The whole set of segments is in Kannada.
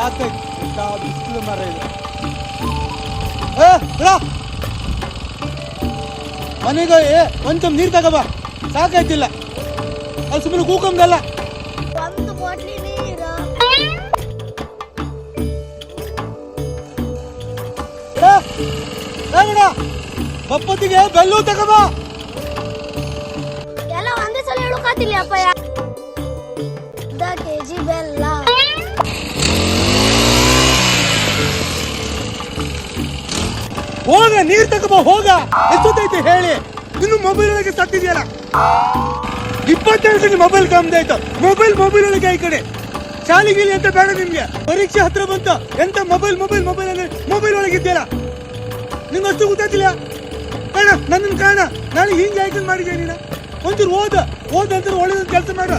ಆಗ್ತದೆ ಮರ ಇದೆ. ಏ ಬಿಡ ಮನೆಗೆ ಏ ಒಂಚ ನೀರು ತಗೋಬ ಸಾಕಾಯ್ತಿಲ್ಲ. ಅಲ್ಲಿ ಸುಮ್ಮನೆ ಕೂಕಂದಲ್ಲ ಒಂದು ಬಾಟ್ಲಿ ನೀರು. ಬೇಡ ಬಪ್ಪತ್ತಿಗೆ ಬೆಲ್ಲು ತಗೋಬ ಎಲ್ಲ ಒಂದೇ ಸಲ ಹೇಳೋಕಾತಿಲ್ಲ ಅಪ್ಪ ಅರ್ಧ ಕೆಜಿ ಬೆಲ್ಲ. ಹೋಗ, ನೀರ್ ತಗೋಬ ಹೋಗ. ಎಷ್ಟೊತ್ತೈತೆ ಹೇಳಿ? ಇನ್ನು ಮೊಬೈಲ್ ಒಳಗೆ ಸತ್ತಿದ್ಯಲ್ಲ ಇಪ್ಪತ್ತೆರಡು ಗಂಟೆ ಮೊಬೈಲ್ ಕಮ್ದು ಆಯ್ತು. ಮೊಬೈಲ್ ಮೊಬೈಲ್ ಒಳಗೆ ಈ ಕಡೆ. ಶಾಲೆಗಿಲಿ ಅಂತ ಬೇಡ ನಿಮ್ಗೆ? ಪರೀಕ್ಷೆ ಹತ್ರ ಬಂತು. ಎಂತ ಮೊಬೈಲ್ ಮೊಬೈಲ್ ಮೊಬೈಲ್ ಅಂದ್ರೆ ಮೊಬೈಲ್ ಒಳಗೆ ಇದ್ದೀರ ನಿಮ್ಗೆ ಅಷ್ಟು ಗೊತ್ತಾಗ್ತಿಲ್ಲ? ಕಾಣ ನನ್ನ ಕಾಣ. ನಾನು ಹಿಂಗೆ ಆಯ್ಕೆ ಮಾಡಿದ್ದೆ ನೀನ? ಒಂಚೂರು ಓದ. ಓದ ಅಂದ್ರೆ ಒಳ್ಳೆದ ಕೆಲಸ ಮಾಡು?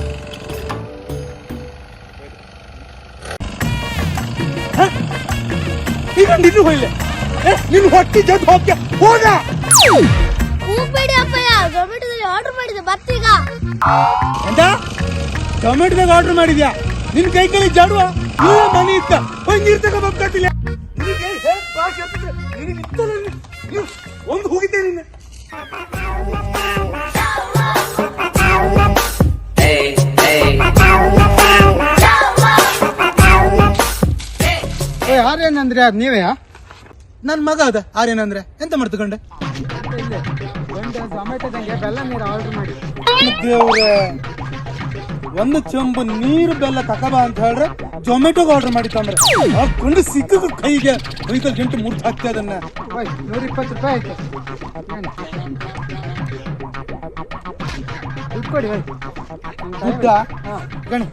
ಈಗ ನಿನ್ನ ಹೋಯ್ಲೆ ನಿನ್ನ ಹೊಟ್ಟಿ ಜೊತೆ ಹೋಗ್ಯ ಹೋಗ ಹೋಗ್ಬೇಡಿ ಅಪ್ಪಯ್ಯ ಝೊಮ್ಯಾಟೊದಲ್ಲಿ ಆರ್ಡರ್ ಮಾಡಿದೆ ಬರ್ತೀಗ ಎಂತ ಟೊಮೆಟೊದಾಗ ಆರ್ಡರ್ ಮಾಡಿದ್ಯಾ ನಿನ್ ಕೈ ಕೈ ಜಾಡುವ ಇಲ್ಲ ಮನೆ ಇತ್ತ ಹೋಗಿ ನೀರ್ ತಗೋಬೇಕಾಗಿಲ್ಲ ನಿನಗೆ ಹೇಗ್ ಭಾಷೆ ಆಗ್ತದೆ? ನಿನಗೆ ಇತ್ತಲ್ಲ ನೀನು- ನೀನು ಒಂದು ಹೋಗಿದ್ದೆ ನಿನ್ನ ಏ ಆರ್ಯನಂದ್ರೆ ಅದು ನೀವೇ ನನ್ ಮಗ ಅದ. ಆರ್ಯನಂದ್ರೆ ಎಂತ ಮಾಡ್ತಕೊಂಡೆ ಒಂದು ಝೊಮ್ಯಾಟೊದಂಗೆ ಬೆಲ್ಲ ನೀರು ಆರ್ಡರ್ ಮಾಡಿ ದೇವ್ರೆ ಒಂದು ಚಂಬು ನೀರು ಬೆಲ್ಲ ತಕಬ ಅಂತ ಹೇಳ್ರೆ ಜೊಮೆಟೊಗೆ ಆರ್ಡರ್ ಮಾಡಿತ್ತಂದ್ರೆ ಹಾಕೊಂಡು ಸಿಕ್ಕ ಕೈಗೆ ಕೈದಲ್ಲಿ ಗಂಟು ಮುರ್ದು ಹಾಕ್ತಿ ಅದನ್ನ ನೂರ ಇಪ್ಪತ್ತು ರೂಪಾಯಿ ಆಯ್ತು. ಕೊಡಿ ಗಣಿ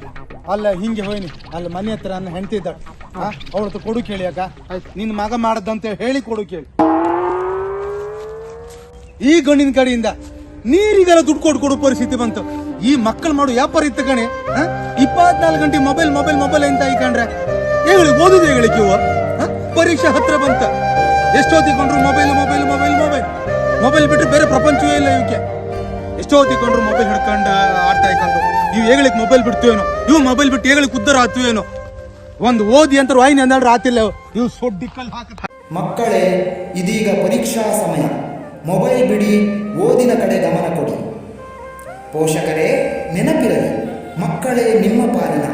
ಅಲ್ಲ ಹಿಂಗೆ ಹೋಯ್ನಿ. ಅಲ್ಲಿ ಮನೆ ಹತ್ರ ಅನ್ನ ಹೆಂಡತಿ ಇದ್ದಾಳೆ. ಅವಳ ಹತ್ರ ಕೊಡು ಕೇಳಿ ಅಕ್ಕ. ನಿನ್ ಮಗ ಮಾಡದಂತ ಹೇಳಿ ಕೊಡು ಕೇಳಿ. ಈ ಗಂಡಿನ ಕಡೆಯಿಂದ ನೀರಿಗೆಲ್ಲ ದುಡ್ಡು ಕೊಡು ಕೊಡು ಪರಿಸ್ಥಿತಿ ಬಂತು. ಈ ಮಕ್ಕಳು ಮಾಡು ವ್ಯಾಪಾರ ಇತ್ತು ಕಣೆ ಇಪ್ಪತ್ನಾಲ್ಕು ಗಂಟೆ ಮೊಬೈಲ್ ಮೊಬೈಲ್ ಮೊಬೈಲ್ ಅಂತ ಇಕೊಂಡ್ರೆ ಹೇಳಿ ಓದುದು ಹೇಳಿ ಹ? ಪರೀಕ್ಷೆ ಹತ್ರ ಬಂತ. ಎಷ್ಟೊತ್ತಿಕೊಂಡ್ರು mobile mobile mobile mobile? Mobile ಬಿಟ್ಟರೆ ಬೇರೆ ಪ್ರಪಂಚವೇ ಇಲ್ಲ ಇವಕ್ಕೆ ಎಷ್ಟೊತ್ತಿಕೊಂಡ್ರು ಮೊಬೈಲ್ ಹಿಡ್ಕೊಂಡು ಆಡ್ತಾ ಇಕೊಂಡು ಇವು ಹೇಗಳಿಗೆ ಮೊಬೈಲ್ ಬಿಡ್ತೀವೇನೋ ಇವು ಮೊಬೈಲ್ ಬಿಟ್ಟು ಹೇಗಳಿಗೆ ಉದ್ದಾರ ಆತೀವೇನೋ ಒಂದು ಓದಿ ಅಂತ ವಾಯಿನಿ ಅಂದಾಡ್ರೆ ಆತಿಲ್ಲ ಇವು ಸೊಡ್ಡಿಕ್ಕಲ್ಲಿ ಹಾಕ ಮಕ್ಕಳೇ, ಇದೀಗ ಪರೀಕ್ಷಾ ಸಮಯ. ಮೊಬೈಲ್ ಬಿಡಿ, ಓದಿನ ಕಡೆ ಗಮನ ಕೊಡಿ. ಪೋಷಕರೇ, ನೆನಪಿರಲಿ. ಮಕ್ಕಳೇ, ನಿಮ್ಮ ಪಾಲಿನ